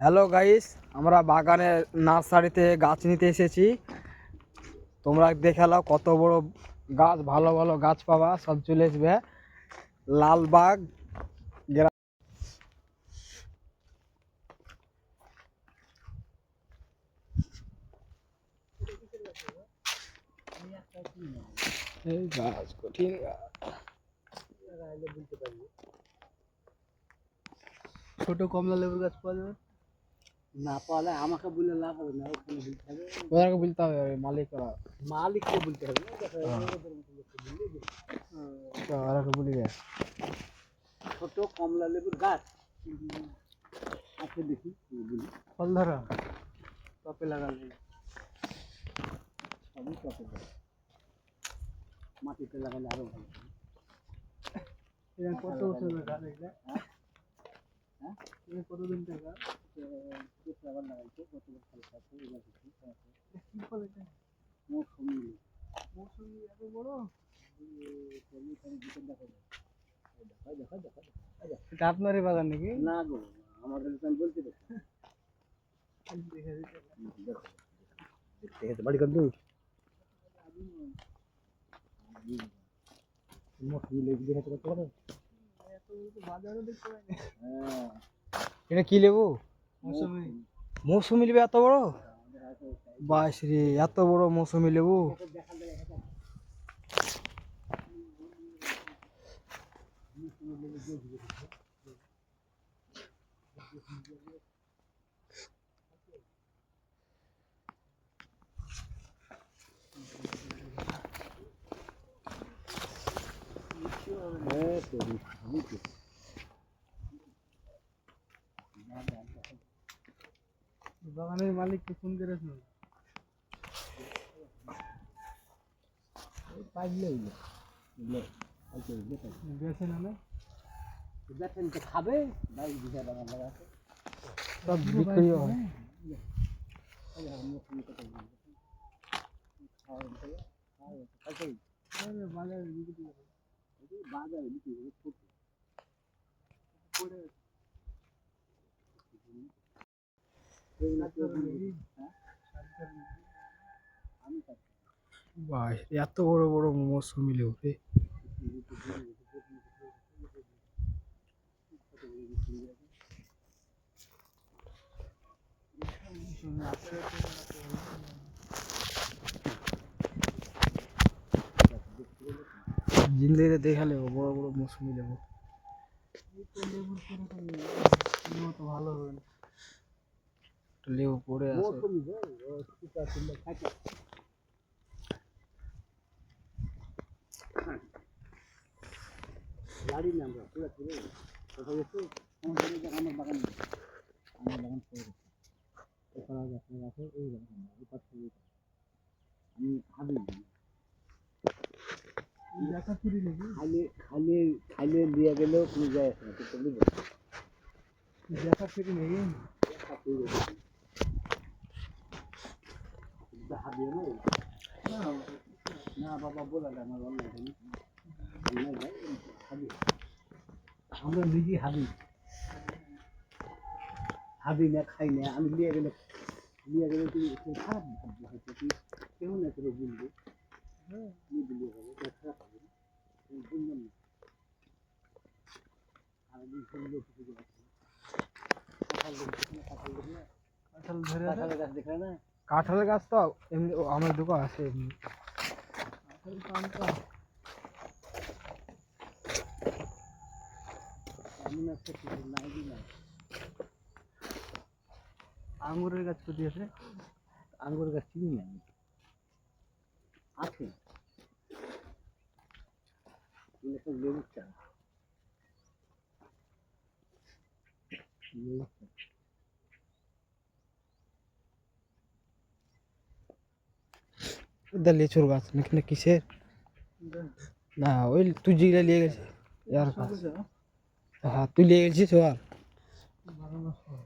Hello guys আমরা বাগানের নার্সারিতে গাছ নিতে এসেছি। তোমরা দেখে নাও কত বড় গাছ, ভালো ভালো গাছ পাবা। সব চলে আসবে। লালবাগ ছোট কমলা লেবুর গাছ পাওয়া যাবে। না পাওয়ালে আমাকে বলে লাভ হবে না ওখানে বলতে হবে। ওদেরকে বলতে হবে মালিকরা। মালিককে বলতে হবে হ্যাঁ। ওদেরকে বলি ছোট কমলা লেবুর গাছ। আছে দেখি বলি। ফল ধরা। টপে লাগালে। সবই টপে মাটিতে লাগালে আরও ভালো কত গাছ এটা হ্যাঁ? কতদিন থেকে গাছ কিছু আবার লাগাইছে কত বছর আছে এবার কিছু কি ফল এটা মৌসুমি মৌসুমি এত বড় দেখা দেখা দেখা এটা আপনারই বাগান নাকি না গো আমাদের আমি বলতে দেখো দেখে দিতে দেখতে গেছে বাড়ি কত দূর মৌসুমি লেবু দেখে কত বড় এত বড় তো বাজারও দেখতে পাই না হ্যাঁ এটা কি লেবু মৌসুমি মৌসুমি লেবু এত বড় বাস রে এত বড় মৌসুমি লেবু হ্যাঁ তো আমি তো বাগানের মালিককে ফোন করেছিল পাইলে বেছে না না? দেখেন তো খাবে বাইশ বিঘা বাগান লাগা সব বিক্রি হয়। বাজারে বিক্রি করে বাজারে বিক্রি করে এত বড় বড় মৌসুমি লেবু রে জিন্দেগিতে দেখালে বড় বড় মৌসুমি লেবু ভালো হবে না। লেবু পড়ে আছে। মৌসুমি যায় ও সুতা তুললে থাকে। গাড়ি না আমরা পুরো পুরো। কোথাও গেছো? আমাদের এই জায়গা আমার বাগান নেই। আমার বাগান করে এছাড়া গাছে গাছে এই বাগান এই পাশে আমি হাবি দেখা ফিরি নাকি খাইলে খাইলে খাইলে দিয়ে গেলেও কোনো যায় আসে না কিন্তু বুঝলি? দেখা ফিরি নয় না বাবা বলা আমার অনলাইন হাবি আমরা নিজেই হাবি হাবি না খাই না আমি নিয়ে গেলে নিয়ে গেলে একটু খারাপ ভাববো হয়তো তুই কেমন না করে এটা খারাপ হবে না কাঁঠাল দেখছি না কাঁঠাল ধরে গাছ দেখে না? কাঁঠালের গাছ তো এমনি আমার দোকান আছে এমনি আঙ্গুরের গাছ কোথায় আছে আঙ্গুর গাছ চিনি না। আছে লেবুর চাষ লেবুর চাষ। লিচুর গাছ নাকি না কিসের না ওই তুই যেগুলা নিয়ে গেছিস ইয়ার গাছ হ্যাঁ তুই নিয়ে গেছিস আর বারো মাস পর।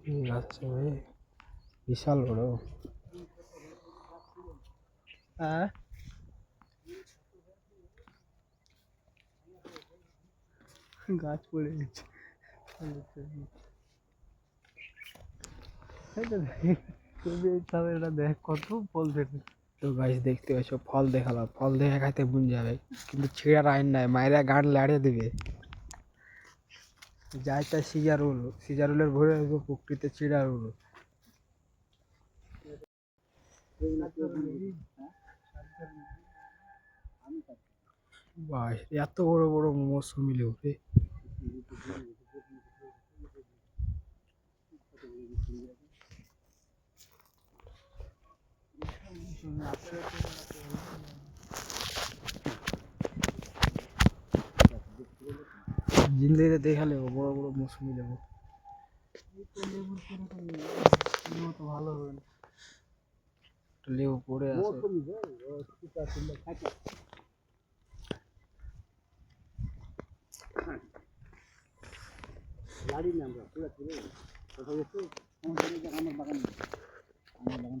কি গাছ আছে ভাই বিশাল বড় হ্যাঁ গাছ পড়ে গেছে এটা দেখ দেখ কত ফল দেবে তো গাছ দেখতে পাচ্ছ ফল দেখালাম ফল দেখে খাইতে বুন যাবে কিন্তু ছিঁড়ার আইন নাই মায়েরা গাঁট লাড়িয়ে দিবে যাই তাই সিজারুল সিজারুলের ভরে আসব পুকুরিতে চিড়ারুল বাস এত বড় বড় মৌসুমি লেবু রে। জিন্দিতে দেখালে বড় বড় মৌসুমি লেবু। ভালো হবে না লেবু পড়ে আছে। লাড়ি না আমরা পুরো পুরো। দেখ আমার বাগান আমার বাগান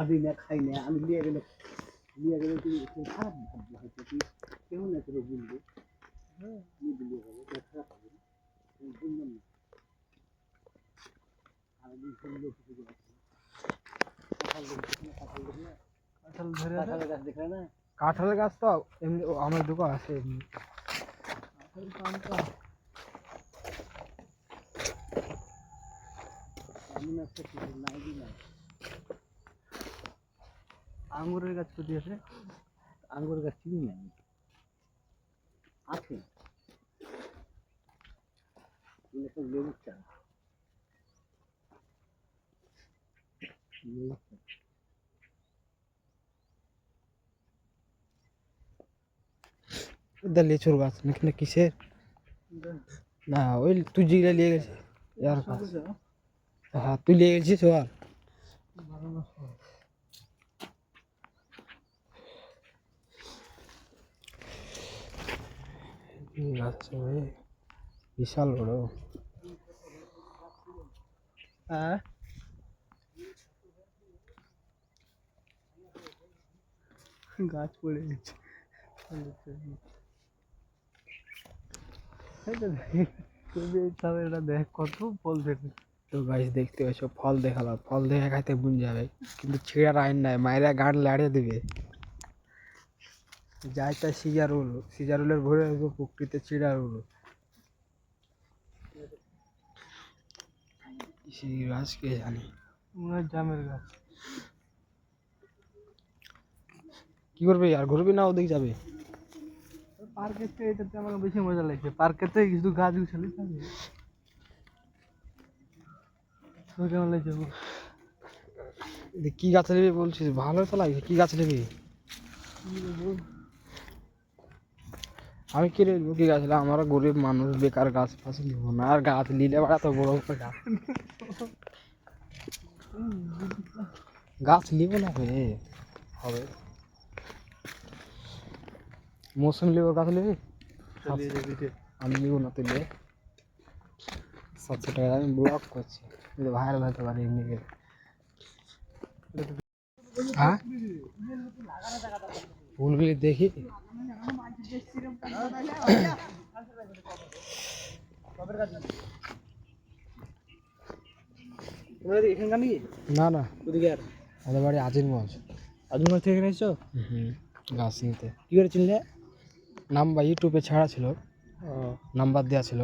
হাবি না খাই না আমি নিয়ে গেলে নিয়ে গেলে তুই তুই খারাপ ভাববি হয়তো তুই কেমন না করে বুঝবি হবে খারাপ হবে না বুঝলাম না। আর আমি কিছু কাঁঠালের গাছ তো এমনি আমার দোকান আছে এমনি। একটা কিছু না আঙ্গুরের গাছ কোথায় আছে? আঙ্গুর গাছ চিনি না আমি। আছে। এগুলো সব লেবুর চাষ লেবুর চাষ দা লিচুর গাছ নাকি না কিসের? না ওই তুই যেগুলা নিয়ে গেছিস ইয়ার গাছ। হ্যাঁ? তুই নিয়ে গেছিস ভাই বিশাল বড়। হ্যাঁ? গাছ পড়ে গেছে। দেখ এটা দেখ কত ফল দেবে তো গাছ দেখতে পাচ্ছ ফল দেখালাম। ফল দেখে খাইতে বুন যাবে কিন্তু ছিঁড়ার আইন নাই মায়েরা গাঁট লাড়িয়ে দিবে। যাই তাই সিজারুল সিজারুলের ভরে আসব পুকুরিতে চিড়ারুল সেই গাছ কে জানে? জামের গাছ। কি করবে? আর ঘুরবি না ওদিক যাবে? পার্কের থেকে এটাতে আমার বেশি মজা লাগছে। পার্কের থেকে কিছু গাছ থাকে তোর কেমন লাগছে কি গাছ নেবে বলছিস? ভালো তো লাগছে। কি গাছ নেবে? আমি কি নেব কি গাছ নেব? আমরা গরিব মানুষ বেকার গাছ ফাছ নিব না। আর গাছ নিলে বাড়া তো বড় গাছ গাছ নিব না হে হবে। মৌসুমি লেবুর গাছ নেবে? রে। আমি নিব না তুই লে সাতশো টাকা আমি ব্লক করছি। ভাইরাল হতে পারি এমনি হ্যাঁ? ফুলগুলি দেখি। এখানকার নাকি? না না। ওদিকে আর? আমাদের বাড়ি আজিমগঞ্জ। আজমগঞ্জ থেকে এসছো? হুম গাছ নিতে কি করে চিনলে? নাম্বার ইউটিউবে ছাড়া ছিল। নাম্বার দেওয়া ছিল।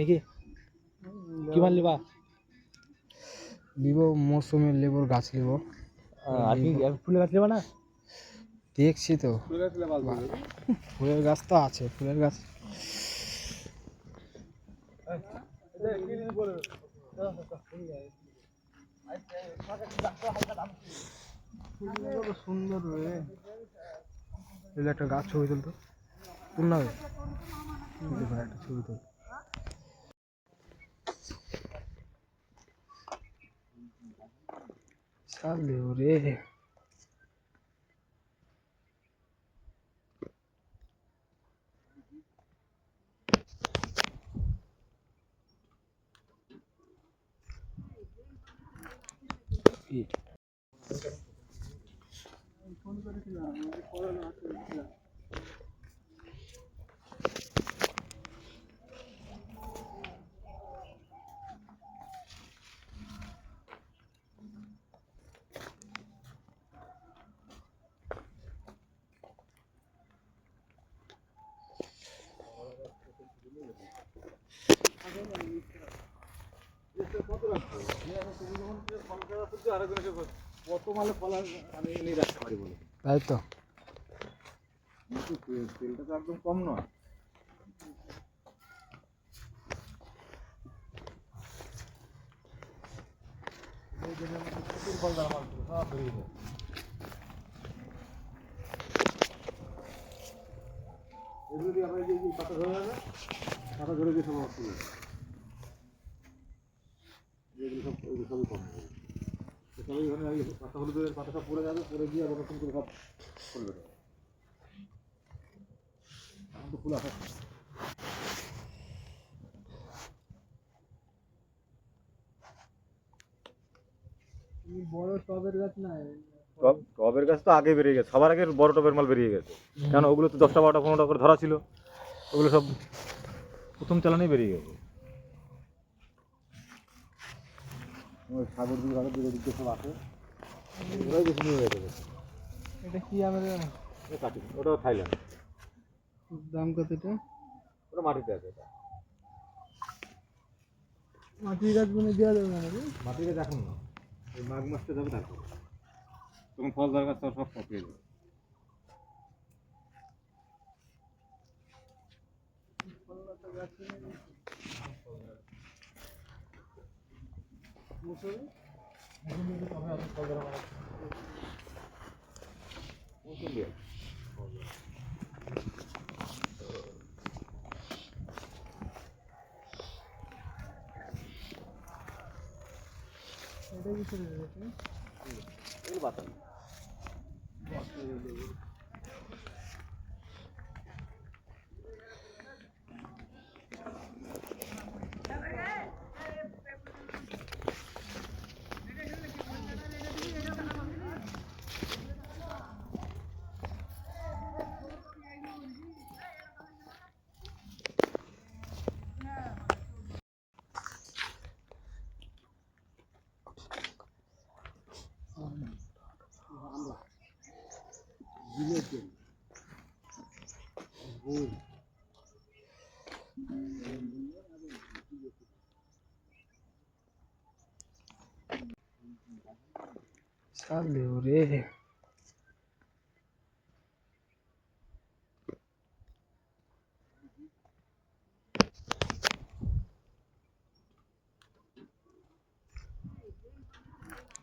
নাকি? কি লেবুর গাছ নিব আর কি ফুলের গাছ নেবা না? দেখছি তো। ফুলের গাছ তো আছে ফুলের গাছ। সুন্দর রে। একটা গাছ ছবি তুলতো। তুল একটা ছবি তুল। রে। ফোন করেছিলাম আমাকে পরে না আসলে কত মালে ফল আর- আমি এনেই রাখতে পারি বলে তাই তো তেলটা তো একদম কম নয় ধরে যাবে ধরে দিয়ে সব হয়ে যাবে। এগুলো সব এগুলো সবই কম হবে। তো সবই ওখানে ওই পাতা হলুদের পাতা সব পড়ে যাবে পড়ে গিয়ে আবার নতুন করে সব বেরোবে এখন তো ফুল আসা। বড় টবের গাছ টবের গাছ তো আগে বেরিয়ে গেছে সবার আগে বড় টবের মাল বেরিয়ে গেছে। কেন ওগুলো তো দশটা বারোটা পনেরোটা করে ধরা ছিল ওগুলো সব প্রথম চালানেই বেরিয়ে গেছে। সাগর দিকে সব আছে ওরাই বেশি নিয়ে গেছে এটা কি কাটি থাইল্যান্ড। দাম কত এটা? ওটা মাটিতে আছে এটা। মাটির গাছ মানে দেওয়া যাবে না নাকি? মাটিতে দেখুন না। ওই মাঘ মাসটা যাবে তারপর। তখন ফল দরকার সব সব পেয়ে যাবে 여기 있어도 되겠지? 이거 봤다. এগুলো বাতাস সালে রে